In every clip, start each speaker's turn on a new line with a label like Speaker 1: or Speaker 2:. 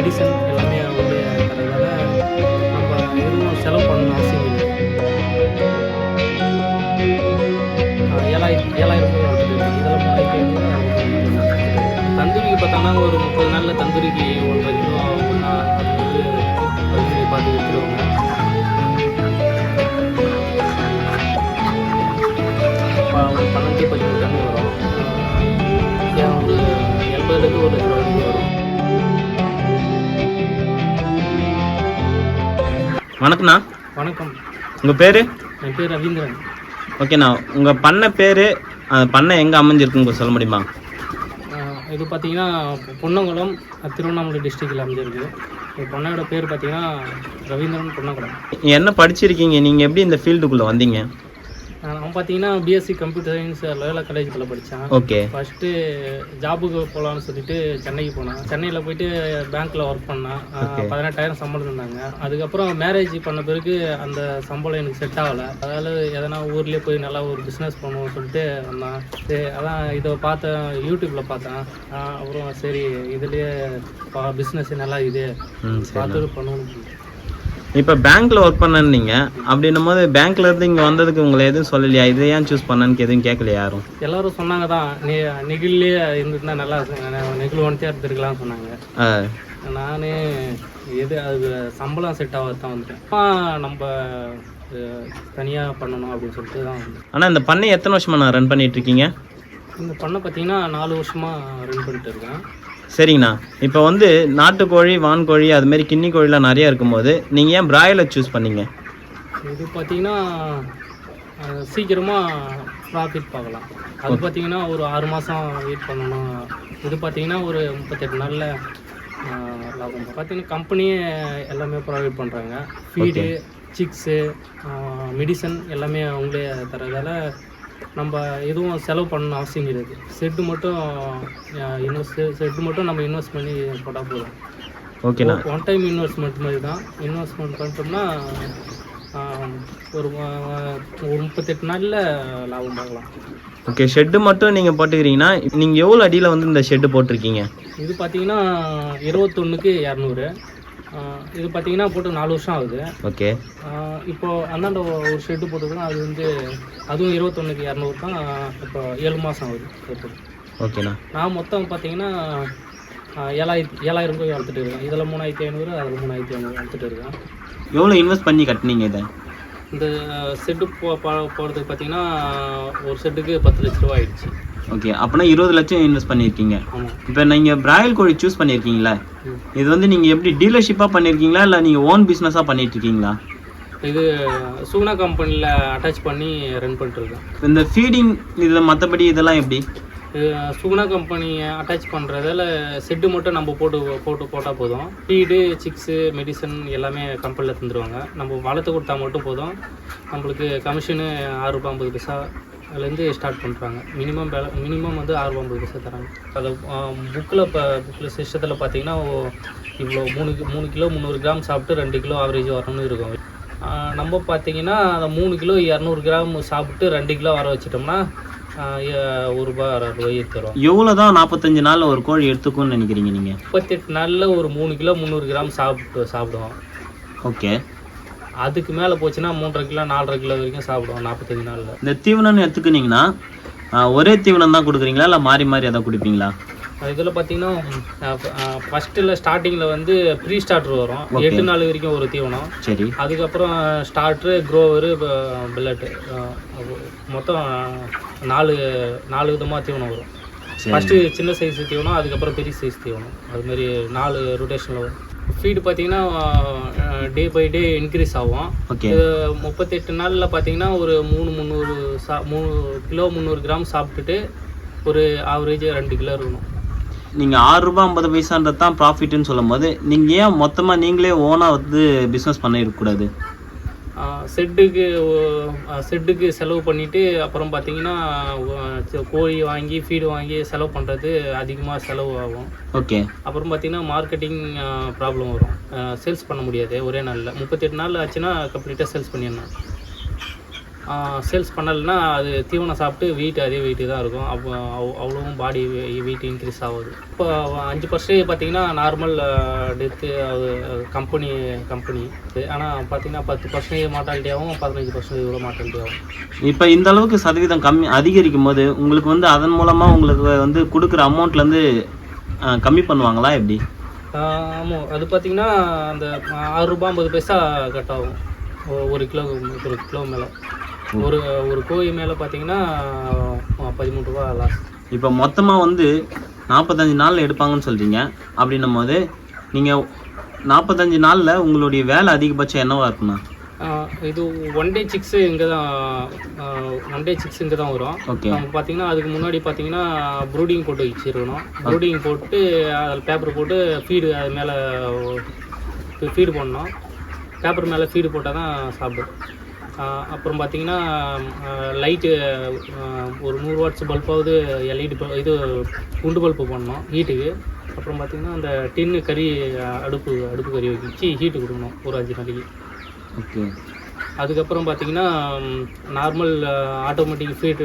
Speaker 1: Medicine எல்லாமே அவங்களே தரதால நம்ம எதுவும் செலவு பண்ணணும் அவசியம் இல்லை. ஏழாயிரம் ஏழாயிரம் ரூபாய் இதெல்லாம் தந்தூரிக்கு பார்த்தாங்கன்னா ஒரு முப்பது நாளில் தந்தூரிக்கு ஒன்றரை கிலோ ஆஹ் அது வந்து பார்த்து விற்றுருவாங்க
Speaker 2: வணக்கண்ணா
Speaker 1: வணக்கம்.
Speaker 2: உங்கள் பேர்?
Speaker 1: என் பேர் ரவீந்திரன்.
Speaker 2: ஓகேண்ணா உங்கள் பண்ண பேர் பண்ணை எங்கே அமைஞ்சிருக்குன்னு சொல்ல முடியுமா?
Speaker 1: இது பார்த்தீங்கன்னா பொன்னங்குளம் திருவண்ணாமலை டிஸ்ட்ரிக்டில் அமைஞ்சிருக்கு. இந்த பொண்ணையோட பேர் பார்த்தீங்கன்னா ரவீந்திரன் பொன்னங்குளம்.
Speaker 2: என்ன படிச்சிருக்கீங்க? நீங்கள் எப்படி இந்த ஃபீல்டுக்குள்ளே வந்தீங்க?
Speaker 1: அவன் பார்த்தீங்கன்னா பிஎஸ்சி கம்ப்யூட்டர் சயின்ஸ் லோயலா காலேஜில் படித்தான்
Speaker 2: ஓகே
Speaker 1: ஃபஸ்ட்டு ஜாபுக்கு போகலான்னு சொல்லிட்டு சென்னைக்கு போனான். சென்னையில் போயிட்டு பேங்க்கில் ஒர்க் பண்ணான். பதினெட்டாயிரம் சம்பளம் இருந்தாங்க அதுக்கப்புறம் மேரேஜ் பண்ண பிறகு அந்த சம்பளம் எனக்கு செட் ஆகலை. அதாவது எதனா ஊர்லேயே போய் நல்லா ஒரு பிஸ்னஸ் பண்ணுவோம்னு சொல்லிட்டு வந்தான். சரி அதான் இதை பார்த்தேன் யூடியூப்பில் பார்த்தேன். அப்புறம் சரி இதுலேயே பிஸ்னஸ் நல்லா இது.
Speaker 2: ம் சரி
Speaker 1: பார்த்து பண்ணணும்
Speaker 2: இப்போ பேங்க்கில் ஒர்க் பண்ணீங்க அப்படின்னும் போது பேங்க்ல இருந்து இங்கே வந்ததுக்கு உங்களை எதுவும் சொல்லலையா? இதை ஏன் சூஸ் பண்ணன்னு எதுவும் கேட்கல யாரும்?
Speaker 1: எல்லாரும் சொன்னாங்க தான் நீ நெகிழ்லேயே இருந்துட்டுனா நல்லா நெகிழ் ஒன்றியாக இருந்திருக்கலாம்னு சொன்னாங்க. நான் எது அது சம்பளம் செட் ஆகாது தான் வந்துட்டேன். நம்ம தனியாக பண்ணணும் அப்படின்னு சொல்லிட்டு தான் வந்தேன்.
Speaker 2: ஆனால் இந்த பண்ணை எத்தனை வருஷமா நான் ரன் பண்ணிட்டு இருக்கீங்க?
Speaker 1: இந்த பண்ணை பார்த்தீங்கன்னா நாலு வருஷமாக ரன் பண்ணிட்டு இருக்கேன்.
Speaker 2: சரிங்கண்ணா. இப்போ வந்து நாட்டுக்கோழி வான்கோழி அது மாதிரி கின்னி கோழிலாம் நிறைய இருக்கும்போது நீங்கள் ஏன் பிராய்லர் சூஸ் பண்ணீங்க?
Speaker 1: இது பார்த்தீங்கன்னா சீக்கிரமாக ப்ராஃபிட் பார்க்கலாம். அது பார்த்தீங்கன்னா ஒரு ஆறு மாதம் வெயிட் பண்ணணும். இது பார்த்தீங்கன்னா ஒரு முப்பத்தெட்டு நாளில் லாபம். பார்த்தீங்கன்னா கம்பெனியே எல்லாமே ப்ரொவைட் பண்ணுறாங்க ஃபீடு சிக்ஸு மெடிசன் எல்லாமே அவங்களே தரதால நம்ம எதுவும் செலவு பண்ணணும் அவசியம் கிடையாது. செட்டு மட்டும் இன்வெஸ்ட் செட்டு மட்டும் நம்ம இன்வெஸ்ட் பண்ணி போட்டால் போதும்.
Speaker 2: ஓகேண்ணா
Speaker 1: ஒன் டைம் இன்வெஸ்ட்மெண்ட் மாதிரி தான் இன்வெஸ்ட்மெண்ட் பண்ணிட்டோம்னா ஒரு ஒரு முப்பத்தெட்டு நாளில் லாபம் பார்க்கலாம்.
Speaker 2: ஓகே ஷெட்டு மட்டும் நீங்கள் போட்டுக்கிறீங்கன்னா நீங்கள் எவ்வளோ அடியில் வந்து இந்த ஷெட்டு போட்டிருக்கீங்க?
Speaker 1: இது பார்த்தீங்கன்னா இருபத்தொன்னுக்கு இரநூறு. இது பார்த்தீங்கன்னா போட்டு நாலு வருஷம் ஆகுது.
Speaker 2: ஓகே.
Speaker 1: இப்போ அந்தாண்ட ஒரு ஷெட்டு போட்டுருக்கோம் அது வந்து அதுவும் இருபத்தொன்னுக்கு இரநூறு தான் இப்போ ஏழு மாதம் ஆகுது போட்டு.
Speaker 2: ஓகேண்ணா.
Speaker 1: நான் மொத்தம் பார்த்தீங்கன்னா ஏழாயிரத்தி ஏழாயிரம் ரூபாய் வளர்த்துட்டு இருக்கேன். இதில் மூணாயிரத்தி ஐநூறு அதில் மூணாயிரத்தி ஐநூறு வளர்த்துட்டு இருக்கேன்.
Speaker 2: எவ்வளோ இன்வெஸ்ட் பண்ணி கட்டினீங்க இதை?
Speaker 1: இந்த செட்டு போ போ- போகிறதுக்கு பார்த்தீங்கன்னா ஒரு செட்டுக்கு பத்து லட்ச ரூபா ஆயிடுச்சு.
Speaker 2: ஓகே அப்போனா இருபது லட்சம் இன்வெஸ்ட் பண்ணியிருக்கீங்க இப்போ நீங்கள் பிராயல் கோழி சூஸ் பண்ணியிருக்கீங்களா. இது வந்து நீங்கள் எப்படி டீலர்ஷிப்பாக பண்ணியிருக்கீங்களா இல்லை நீங்கள் ஓன் பிஸ்னஸாக பண்ணிட்டு இருக்கீங்களா
Speaker 1: இது சுகுணா கம்பெனியில் அட்டாச் பண்ணி ரன் பண்ணிட்டுருக்கேன்.
Speaker 2: இந்த ஃபீடிங் இதில் மற்றபடி இதெல்லாம் எப்படி?
Speaker 1: சுகுணா கம்பெனி அட்டாச் பண்ணுறதால செட்டு மட்டும் நம்ம போட்டு போட்டு போட்டால் போதும். ஃபீடு சிக்ஸு மெடிசன் எல்லாமே கம்பெனியில் தந்துடுவாங்க நம்ம வளர்த்து கொடுத்தா மட்டும் போதும். நம்மளுக்கு கமிஷனு ஆறு ரூபாய் ஐம்பது பைசாலேருந்து ஸ்டார்ட் பண்ணுறாங்க மினிமம் மினிமம் வந்து ஆறு ரூபாய் ஐம்பது பைசா தராங்க. அது புக்கில் இப்போ புக்கில் சிஸ்டத்தில் பார்த்தீங்கன்னா இவ்வளோ மூணு மூணு கிலோ முந்நூறு கிராம் சாப்பிட்டு ரெண்டு கிலோ ஆவரேஜ் வரணும்னு இருக்கும். நம்ம பார்த்தீங்கன்னா அந்த மூணு கிலோ இரநூறு கிராம் சாப்பிட்டு ரெண்டு கிலோ வர வச்சிட்டோம்னா ஒரு ரூபாய் அரை ரூபாய் தரும்
Speaker 2: எவ்வளோ தான் நாற்பத்தஞ்சு நாளில் ஒரு கோழி எடுத்துக்கும்னு நினைக்கிறீங்க நீங்கள்
Speaker 1: முப்பத்தெட்டு நாளில் ஒரு மூணு கிலோ முந்நூறு கிராம் சாப்பிட்டு சாப்பிடுவோம்.
Speaker 2: ஓகே.
Speaker 1: அதுக்கு மேலே போச்சுன்னா மூன்றரை கிலோ நாலரை கிலோ வரைக்கும் சாப்பிடுவோம் நாற்பத்தஞ்சு நாளில்.
Speaker 2: இந்த தீவனம்னு எடுத்துக்கினீங்கன்னா ஒரே தீவனம் தான் கொடுக்குறீங்களா? இல்லை மாறி மாறி எதாவது குடிப்பீங்களா?
Speaker 1: இதில் பார்த்தீங்கன்னா ஃபஸ்ட்டில் ஸ்டார்டிங்கில் வந்து ப்ரீ ஸ்டார்டர் வரும். எட்டு நாள் வரைக்கும் ஒரு தீவனம்.
Speaker 2: சரி.
Speaker 1: அதுக்கப்புறம் ஸ்டார்ட்ரு க்ரோவரு பில்லட்டு மொத்தம் நாலு நாலு விதமாக தீவனம் வரும். ஃபஸ்ட்டு சின்ன சைஸ் தீவனம் அதுக்கப்புறம் பெரிய சைஸ் தீவனம். அது மாதிரி நாலு ரொட்டேஷனில் வரும். ஃபீடு பார்த்தீங்கன்னா டே பை டே இன்க்ரீஸ் ஆகும்.
Speaker 2: ஓகே
Speaker 1: முப்பத்தெட்டு நாளில் பார்த்தீங்கன்னா ஒரு மூணு முந்நூறு சா மூணு கிலோ முந்நூறு கிராம் சாப்பிட்டுட்டு ஒரு ஆவரேஜ் ரெண்டு கிலோ இருக்கணும்.
Speaker 2: நீங்கள் ஆறு ரூபாய் ஐம்பது பைசான்றது தான் ப்ராஃபிட்னு சொல்லும் போது நீங்கள் ஏன் மொத்தமாக நீங்களே ஓனாக வந்து பிஸ்னஸ் பண்ண இருக்கக்கூடாது
Speaker 1: செட்டுக்கு செட்டுக்கு செலவு பண்ணிவிட்டு அப்புறம் பார்த்தீங்கன்னா கோழி வாங்கி ஃபீடு வாங்கி செலவு பண்ணுறது அதிகமாக செலவு ஆகும்.
Speaker 2: ஓகே.
Speaker 1: அப்புறம் பார்த்தீங்கன்னா மார்க்கெட்டிங் ப்ராப்ளம் வரும். சேல்ஸ் பண்ண முடியாது ஒரே நாளில். முப்பத்தெட்டு நாள் ஆச்சுன்னா கம்ப்ளீட்டாக சேல்ஸ் பண்ணிடணும். சேல்ஸ் பண்ணலைன்னா அது தீவனம் சாப்பிட்டு வெயிட் அதே வெயிட்டு தான் இருக்கும். அப்போ அவ்- அவ்வளோவும் பாடி வெயிட் இன்க்ரீஸ் ஆகுது. இப்போ அஞ்சு பர்சன்டேஜ் பார்த்தீங்கன்னா நார்மல் டெத்து அது கம்பெனி கம்பெனி ஆனால் பார்த்தீங்கன்னா பத்து பர்சன்டேஜ் மார்ட்டாலிட்டியாகவும் பதினஞ்சு பர்சன்டேஜ் கூட மார்ட்டாலிட்டி ஆகும்.
Speaker 2: இப்போ இந்த அளவுக்கு சதவீதம் கம்மி அதிகரிக்கும் போது உங்களுக்கு வந்து அதன் மூலமாக உங்களுக்கு வந்து கொடுக்குற அமௌண்ட்லேருந்து கம்மி பண்ணுவாங்களா எப்படி?
Speaker 1: ஆமாம் அது பார்த்தீங்கன்னா அந்த ஆறு ரூபாய் ஐம்பது பைசா கட் ஆகும் ஒரு கிலோ ஒரு கிலோ மேலே. ஒரு ஒரு கோழி மேலே பார்த்தீங்கன்னா பதிமூணு ரூபா லாஸ்
Speaker 2: இப்போ மொத்தமாக வந்து நாற்பத்தஞ்சு நாளில் எடுப்பாங்கன்னு சொல்கிறீங்க அப்படின்னும் போது நீங்கள் நாற்பத்தஞ்சு நாளில் உங்களுடைய வேலை அதிகபட்சம் என்னவா இருக்குண்ணா
Speaker 1: இது ஒன் டே சிக்ஸு இங்கே தான் ஒன் டே சிக்ஸ் இங்கே தான் வரும்.
Speaker 2: ஓகே
Speaker 1: நம்ம பார்த்தீங்கன்னா அதுக்கு முன்னாடி பார்த்தீங்கன்னா ப்ரூடிங் போட்டு வச்சிருக்கணும். ப்ரூடிங் போட்டு அதில் பேப்பர் போட்டு ஃபீடு அது மேலே ஃபீடு போடணும். பேப்பர் மேலே ஃபீடு போட்டால் தான் சாப்பிடும். அப்புறம் பார்த்தீங்கன்னா லைட்டு ஒரு நூறு வாட்ஸ் பல்பாவது எல்இடி இது குண்டு பல்பு போடணும் ஹீட்டுக்கு அப்புறம் பார்த்தீங்கன்னா அந்த டின்னு கறி அடுப்பு அடுப்பு கறி வச்சு ஹீட்டு கொடுக்கணும் ஒரு அஞ்சு நாளைக்கு.
Speaker 2: ஓகே
Speaker 1: அதுக்கப்புறம் பார்த்தீங்கன்னா நார்மல் ஆட்டோமேட்டிக் ஃபீட்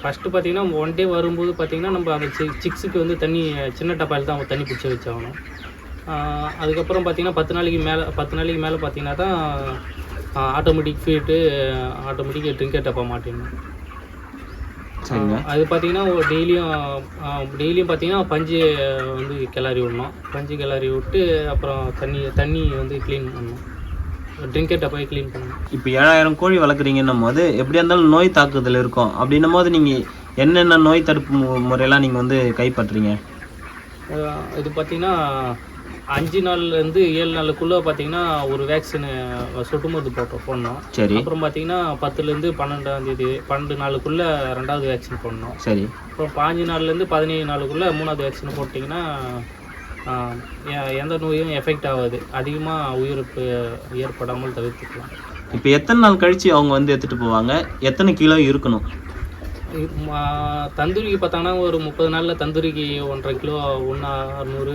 Speaker 1: ஃபஸ்ட்டு பார்த்தீங்கன்னா ஒன் டே வரும்போது பார்த்தீங்கன்னா நம்ம அந்த சி சிக்ஸுக்கு வந்து தண்ணி சின்ன டப்பாயில் தான் தண்ணி பிடிச்சி வச்சாகணும். அதுக்கப்புறம் பார்த்தீங்கன்னா பத்து நாளைக்கு மேலே பத்து நாளைக்கு மேலே பார்த்தீங்கன்னா தான் ஆட்டோமேட்டிக் ஃபீட்டு ஆட்டோமேட்டிக் ட்ரிங்கர் டப்பா மாட்டிடணும்
Speaker 2: சரிங்க.
Speaker 1: அது பார்த்தீங்கன்னா டெய்லியும் டெய்லியும் பார்த்தீங்கன்னா பஞ்சு வந்து கிளறி விடணும். பஞ்சு கிளறி விட்டு அப்புறம் தண்ணி தண்ணி வந்து க்ளீன் பண்ணணும். ட்ரிங்கர் டப்பாயை க்ளீன் பண்ணணும்.
Speaker 2: இப்போ ஏழாயிரம் கோழி வளர்க்குறீங்கன்னும் போது எப்படியா இருந்தாலும் நோய் தாக்குதல் இருக்கும். அப்படின்னும் போது நீங்கள் என்னென்ன நோய் தடுப்பு முறையெல்லாம் நீங்கள் வந்து கைப்பற்றுறீங்க?
Speaker 1: இது பார்த்தீங்கன்னா அஞ்சு நாள்லேருந்து ஏழு நாளுக்குள்ளே பார்த்தீங்கன்னா ஒரு வேக்சின் சொட்டு மருந்து போட்டோம் போடணும்.
Speaker 2: சரி.
Speaker 1: அப்புறம் பார்த்தீங்கன்னா பத்துலேருந்து பன்னெண்டாம் தேதி பன்னெண்டு நாளுக்குள்ளே ரெண்டாவது வேக்சின் போடணும்.
Speaker 2: சரி.
Speaker 1: அப்புறம் பாஞ்சு நாள்லேருந்து பதினேழு நாளுக்குள்ளே மூணாவது வேக்சின் போட்டிங்கன்னா எந்த நோயும் எஃபெக்ட் ஆகாது. அதிகமாக உயிரிழப்பு ஏற்படாமல் தவிர்த்துக்கலாம்.
Speaker 2: இப்போ எத்தனை நாள் கழிச்சு அவங்க வந்து எடுத்துட்டு போவாங்க? எத்தனை கிலோ இருக்கணும்?
Speaker 1: தந்தூரிக்கு பார்த்தாங்கன்னா ஒரு முப்பது நாளில் தந்தூரிக்கு ஒன்றரை கிலோ ஒன்று அறுநூறு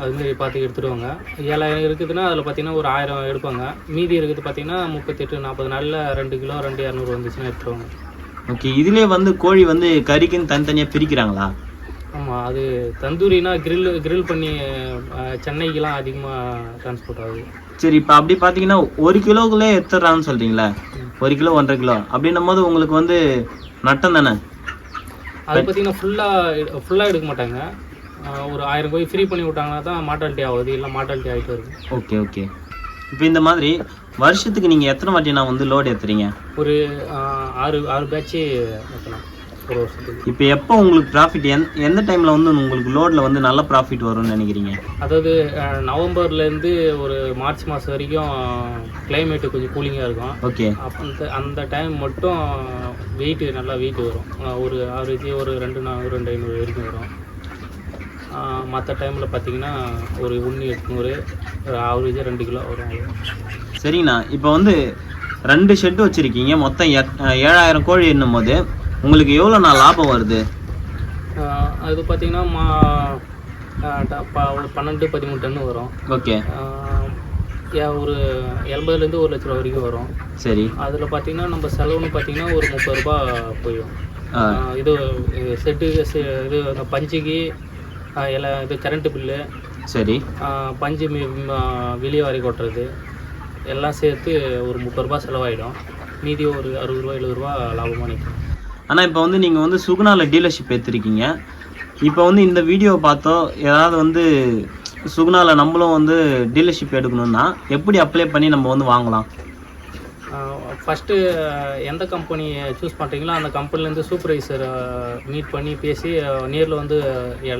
Speaker 1: அதுமாரி பார்த்து எடுத்துடுவாங்க. ஏழாயிரம் இருக்குதுன்னா அதில் பார்த்தீங்கன்னா ஒரு ஆயிரம் எடுப்பாங்க. மீதி இருக்குது பார்த்தீங்கன்னா முப்பத்தெட்டு நாற்பது நாளில் ரெண்டு கிலோ ரெண்டு இரநூறு வந்துச்சுன்னா எடுத்துருவாங்க
Speaker 2: ஓகே இதுலேயே வந்து கோழி வந்து கறிக்குன்னு தனித்தனியாக பிரிக்கிறாங்களா?
Speaker 1: ஆமாம் அது தந்தூரினா grill grill பண்ணி சென்னைக்கெலாம் அதிகமாக டிரான்ஸ்போர்ட் ஆகுது.
Speaker 2: சரி இப்போ அப்படி பார்த்தீங்கன்னா ஒரு கிலோக்குள்ளே எடுத்துடுறான்னு சொல்கிறீங்களா ஒரு கிலோ ஒன்றரை கிலோ அப்படின்னும் போது உங்களுக்கு வந்து நட்டம் தானே?
Speaker 1: அது பார்த்தீங்கன்னா ஃபுல்லாக ஃபுல்லாக எடுக்க மாட்டாங்க. ஒரு ஆயிரம் கோழி ஃப்ரீ பண்ணி விட்டாங்கன்னா தான் மார்ட்டாலிட்டி ஆகுது. இல்லை மார்ட்டாலிட்டி ஆகிட்டு வருது.
Speaker 2: Okay okay. இப்போ இந்த மாதிரி வருஷத்துக்கு நீங்கள் எத்தனை வாட்டி நான் வந்து லோடு ஏற்றுறீங்க
Speaker 1: ஒரு ஆறு ஆறு பேட்ச்சு ஒரு வருஷத்துக்கு.
Speaker 2: இப்போ எப்போ உங்களுக்கு ப்ராஃபிட் எந் எந்த டைமில் வந்து உங்களுக்கு லோடில் வந்து நல்ல ப்ராஃபிட் வரும்னு நினைக்கிறீங்க?
Speaker 1: அதாவது நவம்பர்லேருந்து ஒரு மார்ச் மாதம் வரைக்கும் கிளைமேட்டு கொஞ்சம் கூலிங்காக இருக்கும்.
Speaker 2: ஓகே.
Speaker 1: அப்ப அந்த அந்த டைம் மட்டும் வெயிட்டு நல்லா வெயிட் வரும். ஒரு ஆவரேஜ் ஒரு ரெண்டு நா ரெண்டு ஐநூறு வரைக்கும் வரும். மற்ற டைமில் பார்த்தீங்கன்னா ஒரு ஒன்று எட்நூறு ஆவரேஜாக ரெண்டு கிலோ வரும்.
Speaker 2: சரிங்கண்ணா. இப்போ வந்து ரெண்டு ஷெட்டு வச்சுருக்கீங்க. மொத்தம் ஏழாயிரம் கோழி என்னும் போது உங்களுக்கு எவ்வளோ நான் லாபம் வருது?
Speaker 1: அது பார்த்தீங்கன்னா மா ஒரு பன்னெண்டு பதிமூணு டன்னு வரும்.
Speaker 2: ஓகே.
Speaker 1: ஒரு எண்பதுலேருந்து ஒரு லட்ச ரூபா வரைக்கும் வரும்.
Speaker 2: சரி.
Speaker 1: அதில் பார்த்தீங்கன்னா நம்ம செலவுன்னு பார்த்தீங்கன்னா ஒரு முப்பது ரூபா போயிடும். இது செட்டு இது அந்த பஞ்சுக்கு ஆஹ் எல்லாம் இது கரண்ட்டு பில்லு
Speaker 2: சரி.
Speaker 1: பஞ்சு வெளியே வாரி கொட்டுறது. எல்லாம் சேர்த்து ஒரு முப்பது ரூபா செலவாயிடும். மீதி ஒரு அறுபது ரூபா எழுபது ரூபா லாபமாக நிற்கும்
Speaker 2: ஆனால் இப்போ வந்து நீங்கள் வந்து சுகுணாவில் டீலர்ஷிப் எடுத்திருக்கீங்க இப்போ வந்து இந்த வீடியோ பார்த்தோ ஏதாவது வந்து சுகுணாவில் நம்மளும் வந்து டீலர்ஷிப் எடுக்கணும்னா எப்படி அப்ளை பண்ணி நம்ம வந்து வாங்கலாம்?
Speaker 1: ஃபஸ்ட்டு எந்த கம்பெனி சூஸ் பண்ணுறீங்களோ அந்த கம்பெனிலேருந்து சூப்பர்வைசரை மீட் பண்ணி பேசி நேரில் வந்து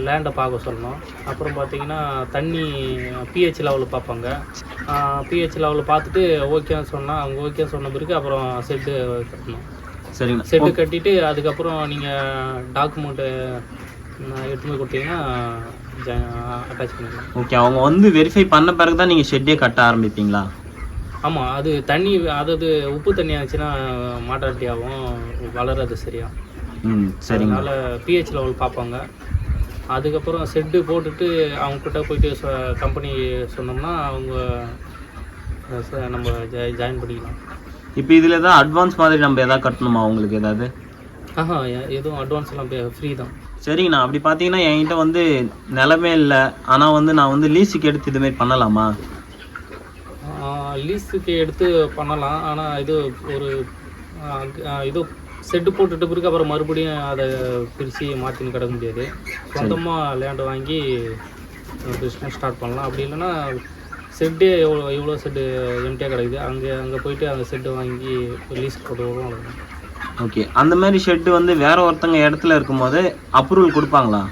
Speaker 1: லேண்டை பார்க்க சொல்லணும். அப்புறம் பார்த்தீங்கன்னா தண்ணி பிஹெச் லெவலில் பார்ப்பாங்க. பிஹெச் லெவலில் பார்த்துட்டு ஓகேன்னு சொன்னால் அவங்க ஓகேன்னு சொன்ன பிறகு அப்புறம் செட்டு கட்டணும்.
Speaker 2: சரிங்கண்ணா
Speaker 1: செட்டு கட்டிட்டு அதுக்கப்புறம் நீங்கள் டாக்குமெண்ட்டு எடுத்து போய் கொடுத்தீங்கன்னா அட்டாச் பண்ணிடலாம்
Speaker 2: ஓகே அவங்க வந்து வெரிஃபை பண்ண பிறகு தான் நீங்கள் ஷெட்டே கட்ட ஆரம்பிப்பீங்களா?
Speaker 1: ஆமாம் அது தண்ணி அதாவது உப்பு தண்ணி ஆச்சுன்னா மாட்டாட்டி ஆகும் வளராது சரியா.
Speaker 2: ம் சரிங்க.
Speaker 1: அதனால பிஹெச் லெவல் பார்ப்பாங்க. அதுக்கப்புறம் செட்டு போட்டுட்டு அவங்கக்கிட்ட போயிட்டு கம்பெனி சொன்னோம்னா அவங்க நம்ம ஜாயின் பண்ணிக்கலாம்.
Speaker 2: இப்போ இதில் ஏதாவது அட்வான்ஸ் மாதிரி நம்ம எதாவது கட்டணுமா உங்களுக்கு ஏதாவது?
Speaker 1: ஆஹா எதுவும் அட்வான்ஸ் எல்லாம் ஃப்ரீ தான்.
Speaker 2: சரிங்கண்ணா. அப்படி பார்த்தீங்கன்னா என்கிட்ட வந்து நிலமே இல்லை. ஆனால் வந்து நான் வந்து லீஸுக்கு எடுத்து இதுமாரி பண்ணலாமா?
Speaker 1: லீஸுக்கு எடுத்து பண்ணலாம். ஆனால் இது ஒரு இது செட்டு போட்டுட்டு பிறகு அப்புறம் மறுபடியும் அதை பிரித்து மாற்றின்னு கிடக்க முடியாது. சொந்தமாக லேண்டு வாங்கி பிஸ்னஸ் ஸ்டார்ட் பண்ணலாம். அப்படி இல்லைன்னா செட்டே எவ்வளோ எவ்வளோ செட்டு எம்டியாக கிடக்குது? அங்கே அங்கே போயிட்டு அந்த செட்டு வாங்கி லீஸ் போட்டு.
Speaker 2: ஓகே அந்த மாதிரி ஷெட்டு வந்து வேற ஒருத்தங்க இடத்துல இருக்கும்போது அப்ரூவல் கொடுப்பாங்களா?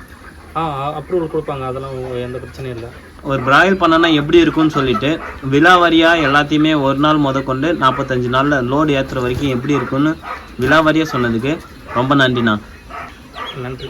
Speaker 1: ஆ அப்ரூவல் கொடுப்பாங்க. அதெல்லாம் எந்த பிரச்சனையும் இல்லை.
Speaker 2: ஒரு பிராயில் பண்ணனா எப்படி இருக்கும்னு சொல்லிட்டு விலாவாரியாக எல்லாத்தையுமே ஒரு நாள் முத கொண்டு நாற்பத்தஞ்சு நாளில் லோடு ஏற்றுற வரைக்கும் எப்படி இருக்கும்னு விலாவாரியாக சொன்னதுக்கு ரொம்ப நன்றிண்ணா.
Speaker 1: நன்றி.